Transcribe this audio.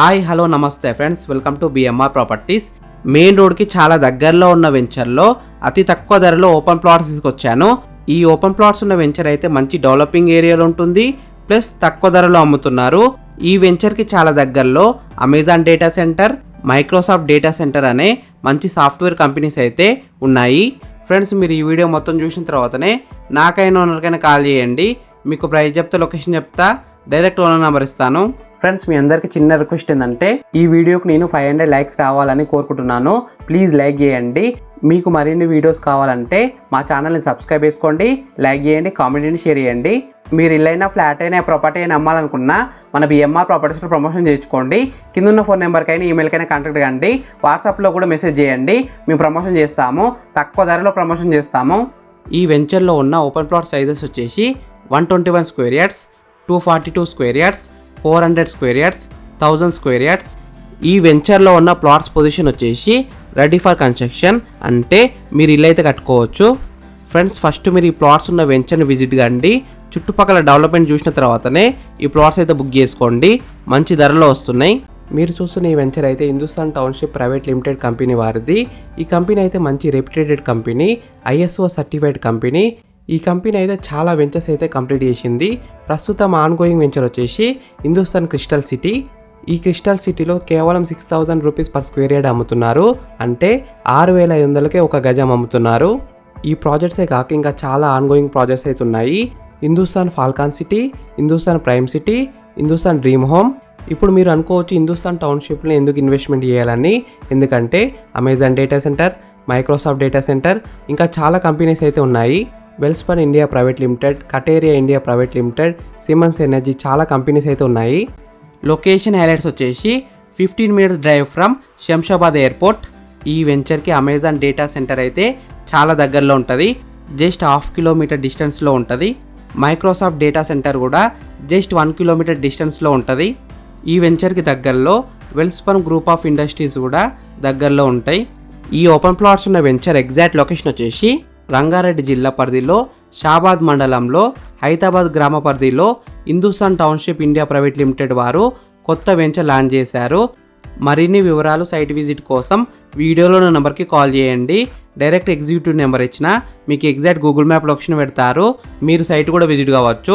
Hi hello నమస్తే friends. Welcome to BMR properties main రోడ్కి చాలా దగ్గరలో ఉన్న వెంచర్లో అతి తక్కువ ధరలో ఓపెన్ ప్లాట్స్ తీసుకొచ్చాను. ఈ ఓపెన్ ప్లాట్స్ ఉన్న వెంచర్ అయితే మంచి డెవలపింగ్ ఏరియాలో ఉంటుంది. ప్లస్ తక్కువ ధరలో అమ్ముతున్నారు. ఈ వెంచర్కి చాలా దగ్గరలో Amazon data centre Microsoft data centre అనే మంచి సాఫ్ట్వేర్ కంపెనీస్ అయితే ఉన్నాయి. ఫ్రెండ్స్ మీరు ఈ వీడియో మొత్తం చూసిన తర్వాతనే నాకైనా ఓనర్కైనా కాల్ చేయండి. మీకు ప్రైస్ చెప్తా లొకేషన్ చెప్తా. డైరెక్ట్ ఓనర్ నెంబర్ ఇస్తాను. ఫ్రెండ్స్ మీ అందరికి చిన్న రిక్వెస్ట్ ఏంటంటే ఈ వీడియోకి నేను ఫైవ్ హండ్రెడ్ లైక్స్ రావాలని కోరుకుంటున్నాను. ప్లీజ్ లైక్ చేయండి. మీకు మరిన్ని వీడియోస్ కావాలంటే మా ఛానల్ని సబ్స్క్రైబ్ చేసుకోండి లైక్ చేయండి కామెంట్ని షేర్ చేయండి. మీరు ఇల్లైనా ఫ్లాట్ అయినా ప్రాపర్టీ అయినా అమ్మాలనుకున్నా మన బిఎంఆర్ ప్రాపర్టీస్లో ప్రమోషన్ చేయించుకోండి. కింద ఉన్న ఫోన్ నెంబర్కైనా ఈమెయిల్కైనా కాంటాక్ట్ కండి. వాట్సాప్లో కూడా మెసేజ్ చేయండి. మేము ప్రమోషన్ చేస్తాము. తక్కువ ధరలో ప్రమోషన్ చేస్తాము. ఈ వెంచర్లో ఉన్న ఓపెన్ ప్లాట్ సైజెస్ వచ్చేసి one twenty one square yards two forty two square yards four hundred square yards thousand square yards. ఈ వెంచర్లో ఉన్న ప్లాట్స్ పొజిషన్ వచ్చేసి రెడీ ఫర్ కన్స్ట్రక్షన్ అంటే మీరు ఇల్లు అయితే కట్టుకోవచ్చు. ఫ్రెండ్స్ ఫస్ట్ మీరు ఈ ప్లాట్స్ ఉన్న వెంచర్ని విజిట్ కండి. చుట్టుపక్కల డెవలప్మెంట్ చూసిన తర్వాతనే ఈ ప్లాట్స్ అయితే బుక్ చేసుకోండి. మంచి ధరలో వస్తున్నాయి. మీరు చూస్తున్న ఈ వెంచర్ అయితే Hindustan township private limited company వారిది. ఈ కంపెనీ అయితే మంచి reputed company ISO certified company ఈ కంపెనీ అయితే చాలా వెంచర్స్ అయితే కంప్లీట్ చేసింది. ప్రస్తుతం ఆన్గోయింగ్ వెంచర్ వచ్చేసి హిందుస్థాన్ క్రిస్టల్ సిటీ. ఈ క్రిస్టల్ సిటీలో కేవలం six thousand rupees per square yard అమ్ముతున్నారు. అంటే ఆరు వేల ఐదు వందలకే ఒక గజం అమ్ముతున్నారు. ఈ ప్రాజెక్ట్సే కాక ఇంకా చాలా ఆన్గోయింగ్ ప్రాజెక్ట్స్ అయితే ఉన్నాయి. Hindustan falcon city Hindustan prime city Hindustan dream home. ఇప్పుడు మీరు అనుకోవచ్చు హిందుస్థాన్ టౌన్షిప్లో ఎందుకు ఇన్వెస్ట్మెంట్ చేయాలని. ఎందుకంటే Amazon data centre Microsoft data centre ఇంకా చాలా కంపెనీస్ అయితే ఉన్నాయి. Welspun India private limited Kataria India private limited Siemens energy చాలా కంపెనీస్ అయితే ఉన్నాయి. లొకేషన్ హైలైట్స్ వచ్చేసి fifteen minutes drive from Shamshabad airport ఈ వెంచర్కి అమెజాన్ డేటా సెంటర్ అయితే చాలా దగ్గరలో ఉంటుంది. జస్ట్ హాఫ్ కిలోమీటర్ డిస్టెన్స్లో ఉంటుంది. మైక్రోసాఫ్ట్ డేటా సెంటర్ కూడా జస్ట్ వన్ కిలోమీటర్ డిస్టెన్స్లో ఉంటుంది. ఈ వెంచర్కి దగ్గరలో వెల్స్పన్ గ్రూప్ ఆఫ్ ఇండస్ట్రీస్ కూడా దగ్గరలో ఉంటాయి. ఈ ఓపెన్ ప్లాట్స్ ఉన్న వెంచర్ ఎగ్జాక్ట్ లొకేషన్ వచ్చేసి రంగారెడ్డి జిల్లా పరిధిలో షాబాద్ మండలంలో హైదరాబాద్ గ్రామ పరిధిలో Hindustan township India private limited వారు కొత్త వెంచర్ లాంచ్ చేశారు. మరిన్ని వివరాలు సైట్ విజిట్ కోసం వీడియోలో ఉన్న నెంబర్కి కాల్ చేయండి. డైరెక్ట్ ఎగ్జిక్యూటివ్ నెంబర్ ఇచ్చిన మీకు ఎగ్జాక్ట్ గూగుల్ మ్యాప్ లొకేషన్ పెడతారు. మీరు సైట్ కూడా విజిట్ కావచ్చు.